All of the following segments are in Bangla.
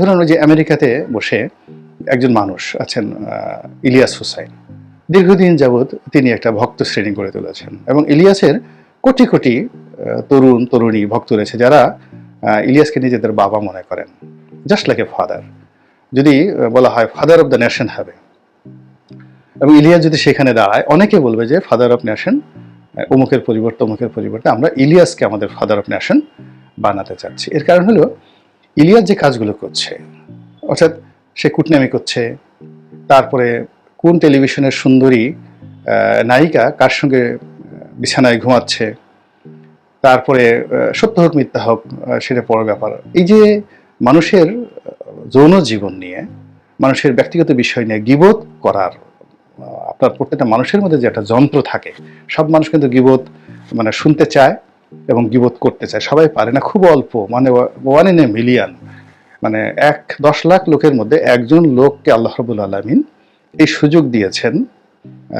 ধরুন যে আমেরিকাতে বসে একজন মানুষ আছেন ইলিয়াস হুসাইন। দীর্ঘদিন যাবৎ তিনি একটা ভক্ত শ্রেণি গড়ে তুলেছেন এবং ইলিয়াসের কোটি কোটি তরুণ, তরুণী ভক্ত রয়েছে যারা ইলিয়াসকে নিজেদের বাবা মনে করেন জাস্ট লাইক এ ফাদার যদি বলা হয় ফাদার অফ দ্য নেশন হবে। এবং ইলিয়াস যদি সেখানে দাঁড়ায়, অনেকে বলবে যে ফাদার অফ নেশন অমুকের পরিবর্তে অমুকের পরিবর্তে আমরা ইলিয়াসকে আমাদের ফাদার অফ নেশন বানাতে চাচ্ছি। এর কারণ হলো ইলিয়াস যে কাজগুলো করছে, অর্থাৎ সে কুটনামি করছে, তারপরে কোন টেলিভিশনের সুন্দরী নায়িকা কার সঙ্গে বিছানায় ঘুমাচ্ছে, তারপরে সত্য হোক মিথ্যা হোক সেটা বড় ব্যাপার। এই যে মানুষের যৌন জীবন নিয়ে, মানুষের ব্যক্তিগত বিষয় নিয়ে গিবোধ করার আপনার প্রত্যেকটা মানুষের মধ্যে যে একটা যন্ত্র থাকে, সব মানুষ কিন্তু গিবোধ মানে শুনতে চায় এবং গিবোধ করতে চায়। সবাই পারে না, খুব অল্প মানে ওয়ান ইন এ মিলিয়ন মানে এক, দশ লাখ লোকের মধ্যে একজন লোককে আল্লাহ রবুল আলমিন এই সুযোগ দিয়েছেন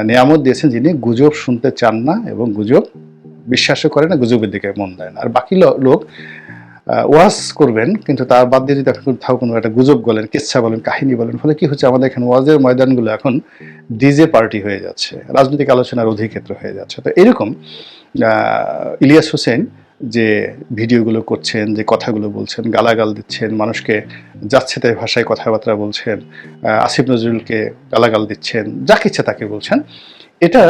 নিয়ামত দিয়েছেন যিনি গুজব শুনতে চান না এবং গুজব বিশ্বাসও করে না, গুজবের দিকে মন দেয় না। আর বাকি লোক ওয়াজ করবেন, কিন্তু তার বাদ দিয়ে যদি আপনি কোথাও কোনো একটা গুজব বলেন কেচ্ছা বলেন, কাহিনী বলেন, ফলে কি হচ্ছে আমাদের এখানে ওয়াজের ময়দানগুলো এখন ডিজে পার্টি হয়ে যাচ্ছে, রাজনৈতিক আলোচনার অধিক্ষেত্র হয়ে যাচ্ছে। তো এরকম ইলিয়াস হোসেন যে ভিডিওগুলো করছেন, যে কথাগুলো বলছেন, গালাগাল দিচ্ছেন, মানুষকে যাচ্ছে তাই ভাষায় কথাবার্তা বলছেন আসিফ নজরুলকে গালাগাল দিচ্ছেন, যাকে ইচ্ছা তাকে বলছেন, এটা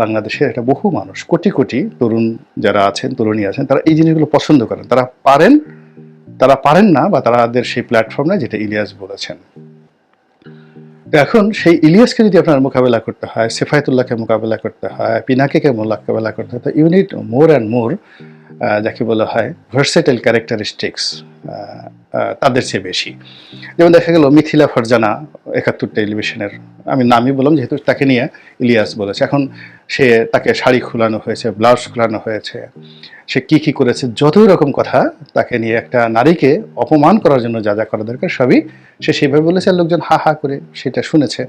বাংলাদেশের একটা বহু মানুষ, কোটি কোটি তরুণ যারা আছেন, তরুণী আছেন, তারা এই জিনিসগুলো পছন্দ করেন। তারা পারেন তারা পারেন না বা তাদের সেই প্ল্যাটফর্ম নেই যেটা ইলিয়াস বলেছেন। এখন সেই ইলিয়াসকে যদি আপনার মোকাবেলা করতে হয়, সেফায়তুল্লাহকে মোকাবেলা করতে হয়, পিনাকেকে মোকাবেলা করতে হয়, তো ইউনিট মোর অ্যান্ড মোর যাকে বলা হয় ভার্সেটাইল ক্যারেক্টারিস্টিক্স তাদের চেয়ে বেশি। যেমন দেখা গেল মিথিলা ফারজানা একাত্তর টেলিভিশনের আমি নামই বললাম যেহেতু তাকে নিয়ে ইলিয়াস বলেছে। এখন সে তাকে শাড়ি খোলানো হয়েছে ব্লাউজ খোলানো হয়েছে। সে কি কি করেছে যতই রকম কথা তাকে নিয়ে একটা নারীকে অপমান করার জন্য যা যা করা দরকার সবই সে সেইভাবে বলেছে আর লোকজন হা হা করে সেটা শুনেছে।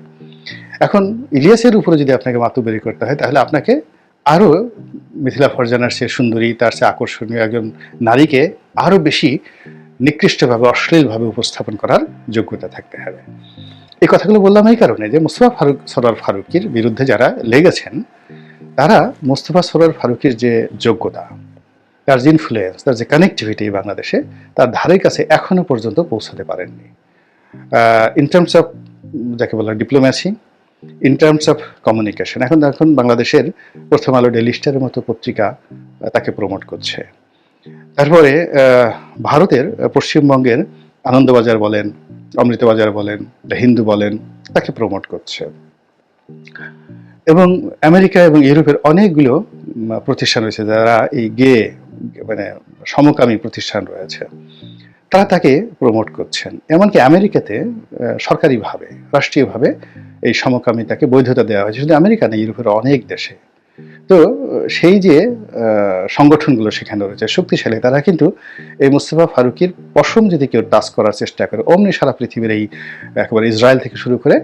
এখন ইলিয়াসের উপরে যদি আপনাকে মাতুবেরি করতে হয় তাহলে আপনাকে আরও মিথিলা ফরজানার সে সুন্দরী, তার সে আকর্ষণীয় একজন নারীকে আরও বেশি নিকৃষ্টভাবে, অশ্লীলভাবে উপস্থাপন করার যোগ্যতা থাকতে হবে। এই কথাগুলো বললাম এই কারণে যে মুস্তফা ফারুক সরার ফারুকির বিরুদ্ধে যারা লেগেছেন, তারা মুস্তফা সরার ফারুকির যে যোগ্যতা, তার যে ইনফ্লুয়েন্স তার যে কানেক্টিভিটি বাংলাদেশে, তার ধারে কাছে এখনও পর্যন্ত পৌঁছাতে পারেননি। ইন টার্মস অফ যাকে বলা diplomacy in terms of communication এখন এখন বাংলাদেশের প্রথম আলো ডেলি স্টারের মতো পত্রিকা তাকে প্রমোট করছে। তারপরে ভারতের পশ্চিমবঙ্গের আনন্দবাজার বলেন, অমৃতবাজার বলেন দ্য হিন্দু বলেন, তাকে প্রমোট করছে। এবং আমেরিকা এবং ইউরোপের অনেকগুলো প্রতিষ্ঠান রয়েছে যারা এই গে মানে সমকামী প্রতিষ্ঠান রয়েছে। তারা তাকে প্রমোট করছেন। এমনকি আমেরিকাতে সরকারিভাবে, রাষ্ট্রীয়ভাবে এই সমকামিতাকে বৈধতা দেওয়া হয়েছে। শুধু আমেরিকা না ইউরোপের অনেক দেশে। তো সেই যে সংগঠনগুলো সেখানে রয়েছে, শক্তিশালী, তারা কিন্তু এই মুস্তফা ফারুকির পশম যদি কেউ টাচ করার চেষ্টা করে, অমনি সারা পৃথিবীর এই, একেবারে ইসরায়েল থেকে শুরু করে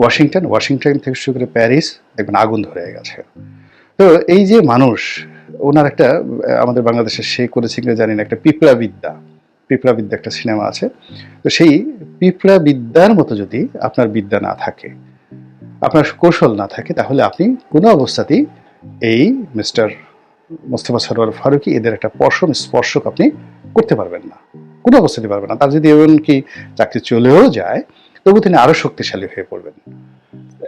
ওয়াশিংটন ওয়াশিংটন থেকে শুরু করে প্যারিস, দেখবেন আগুন ধরে গেছে। তো এই যে মানুষ, ওনার একটা আমাদের বাংলাদেশে সে করেছে কিনা জানি না, একটা পিঁপড়া বিদ্যা পিঁপড়া বিদ্যা একটা সিনেমা আছে। তো সেই পিঁপড়া বিদ্যার মতো যদি আপনার বিদ্যা না থাকে, আপনার কৌশল না থাকে, তাহলে আপনি কোনো অবস্থাতেই এই মিস্টার মোস্তফা সরোয়ার ফারুকি এদের একটা পশম স্পর্শক আপনি করতে পারবেন না। কোনো অবস্থাতেই পারবেন না। তার যদি এমনকি চাকরি চলেও যায়, তবু তিনি আরও শক্তিশালী হয়ে পড়বেন।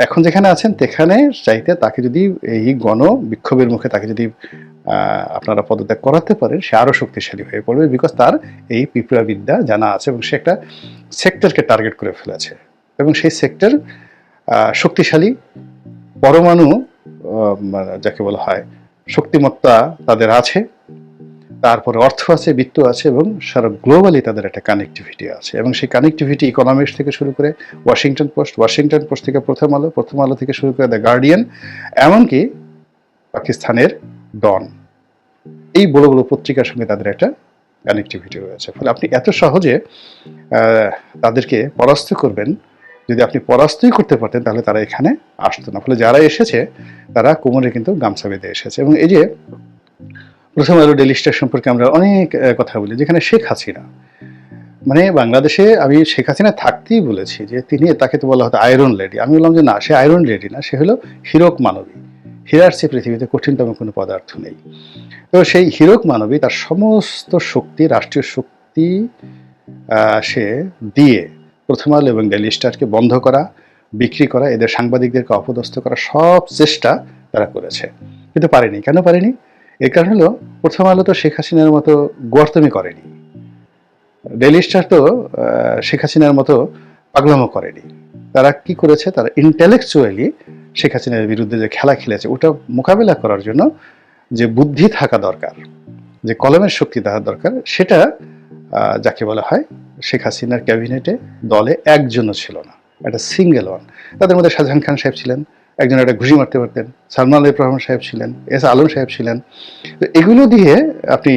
এখন যেখানে আছেন সেখানে চাইতে তাকে যদি এই গণ বিক্ষোভের মুখে তাকে যদি আপনারা পদত্যাগ করাতে পারেন, সে আরও শক্তিশালী হয়ে পড়বে বিকজ তার এই পিঁপড়া বিদ্যা জানা আছে এবং সে একটা সেক্টরকে টার্গেট করে ফেলেছে এবং সেই সেক্টর শক্তিশালী, পরমাণু যাকে বলা হয়, শক্তিমত্তা তাদের আছে। তারপরে অর্থ আছে, বিত্ত আছে এবং সারা গ্লোবালি তাদের একটা কানেক্টিভিটি আছে এবং সেই কানেক্টিভিটি ইকোনমিক্স থেকে শুরু করে ওয়াশিংটন পোস্ট ওয়াশিংটন পোস্ট থেকে প্রথম আলো প্রথম আলো থেকে শুরু করে দ্য গার্ডিয়ান এমনকি পাকিস্তানের ডন এই বড় বড় পত্রিকার সঙ্গে তাদের একটা কানেক্টিভিটি রয়েছে। ফলে আপনি এত সহজে তাদেরকে পরাস্ত করবেন, যদি আপনি পরাস্তই করতে পারতেন, তাহলে তারা এখানে আসতো না। ফলে যারা এসেছে, তারা কোমরে কিন্তু গামছা বেঁধে এসেছে। এবং এই যে প্রথম আলো ডেলি স্টার সম্পর্কে আমরা অনেক কথা বলি, যেখানে শেখ হাসিনা মানে বাংলাদেশে আমি শেখ হাসিনা থাকতেই বলেছি যে তিনি, তাকে তো বলা হতো আয়রন লেডি আমি বললাম যে না, সে আয়রন লেডি না, সে হলো হীরক মানবী। হীরার চেয়ে পৃথিবীতে কঠিনতম কোনো পদার্থ নেই। তো সেই হীরক মানবী তার সমস্ত শক্তি, রাষ্ট্রীয় শক্তি সে দিয়ে প্রথম আলো এবং ডেলি স্টারকে বন্ধ করা, বিক্রি করা, এদের সাংবাদিকদেরকে অপদস্থ করা, সব চেষ্টা তারা করেছে। কিন্তু পারেনি। কেন পারেনি? এর কারণ হলো, প্রথম আলো তো শেখ হাসিনার মতো গর্তমি করেনি। ডেলি স্টার তো শেখ হাসিনার মতো পাগলামো করেনি। তারা কি করেছে? তারা ইন্টেলেকচুয়ালি শেখ হাসিনার বিরুদ্ধে যে খেলা খেলেছে, ওটা মোকাবেলা করার জন্য যে বুদ্ধি থাকা দরকার, যে কলমের শক্তি থাকা দরকার, সেটা যাকে বলা হয় শেখ হাসিনার ক্যাবিনেটে দলে একজনও ছিল না। একটা সিঙ্গেল ওয়ান তাদের মধ্যে শাহজাহান খান সাহেব ছিলেন একজন একটা ঘুষি মারতে পারতেন। সালমান আলী রহমান সাহেব ছিলেন, এস আলম সাহেব ছিলেন। তো এগুলো দিয়ে আপনি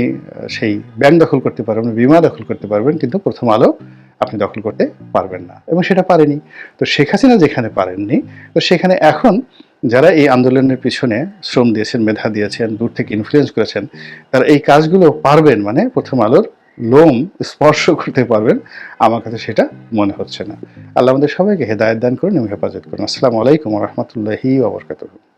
সেই ব্যাংক দখল করতে পারবেন, বিমা দখল করতে পারবেন, কিন্তু প্রথম আলো আপনি দখল করতে পারবেন না। এবং সেটা পারেনি। তো শেখ হাসিনা যেখানে পারেননি, তো সেখানে এখন যারা এই আন্দোলনের পিছনে শ্রম দিয়েছেন, মেধা দিয়েছেন, দূর থেকে ইনফ্লুয়েন্স করেছেন, তারা এই কাজগুলো পারবেন মানে প্রথম আলোর লোম স্পর্শ করতে পারবেন, আমার কাছে সেটা মনে হচ্ছে না। আল্লাহ আমাদের সবাইকে হেদায়ত দান করুন এবং হেফাজত করুন। আসসালামু আলাইকুম রহমতুল্লাহি ওবরকাতুহ